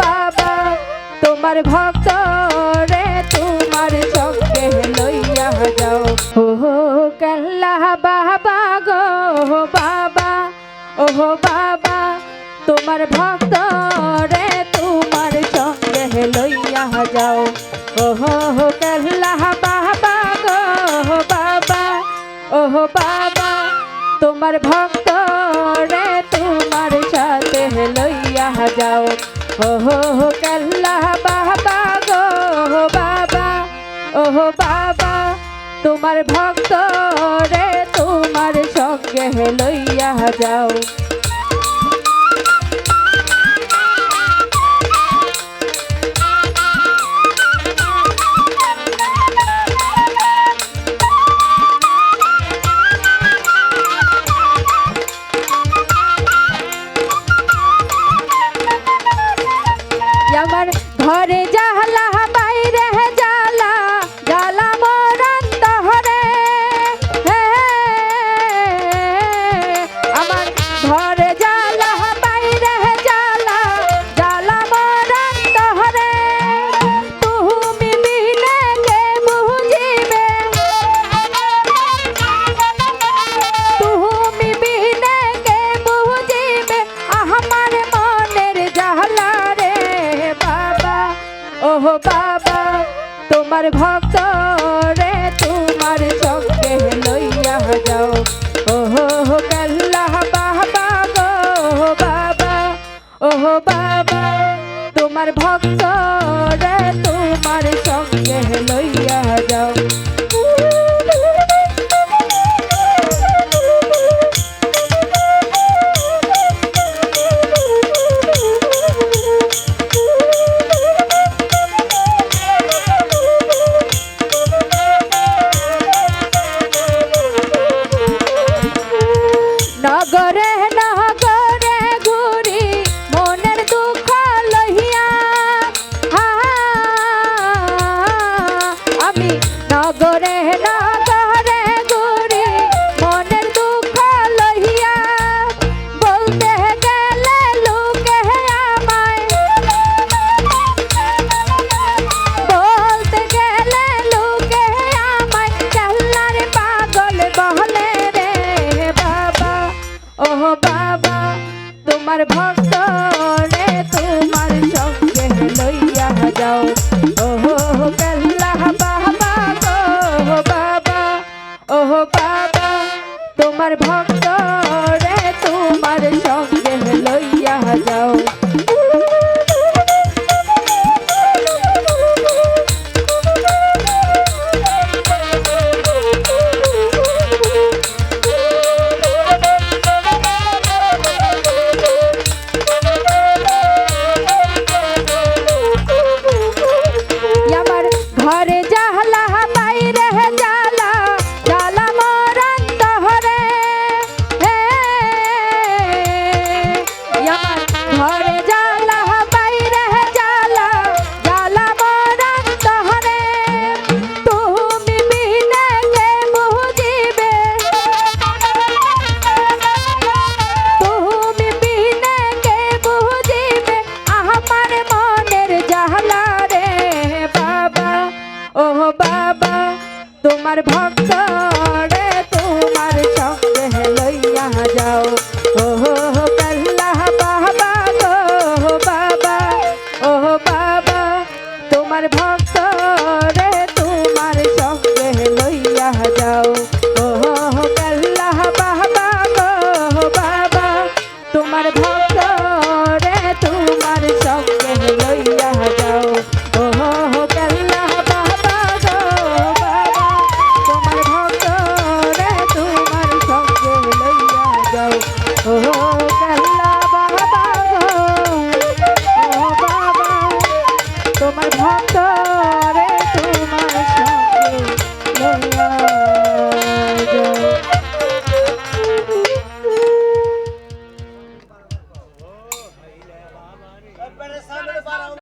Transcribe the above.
বাবা, তোমার ভক্ত রে তোমার সঙ্গে লইয়া যাও। ও কাল্লা বাবা গো বাবা ও বাবা, তোমার ভক্ত রে তোমার সঙ্গে লইয়া যাও। ও কাল্লা বাবা গো বাবা, ওহো বাবা, তোমার ভক্ত রে তোমার সাথে লইয়া যাও। ওহ কাল্লা বাবা গো বাবা ওহো বাবা তোমার ভক্ত রে তোমার সঙ্গে লইয়া যাও। ঘরে যা ওহ বাবা, তোমার ভক্ত রে তোমার সঙ্গে লইয়া যাও। ওহ কাল্লাহ বাবা, ওহ বাবা ওহ বাবা, তোমার ভক্ত আমার ভক্ত। তোমার ভক্ত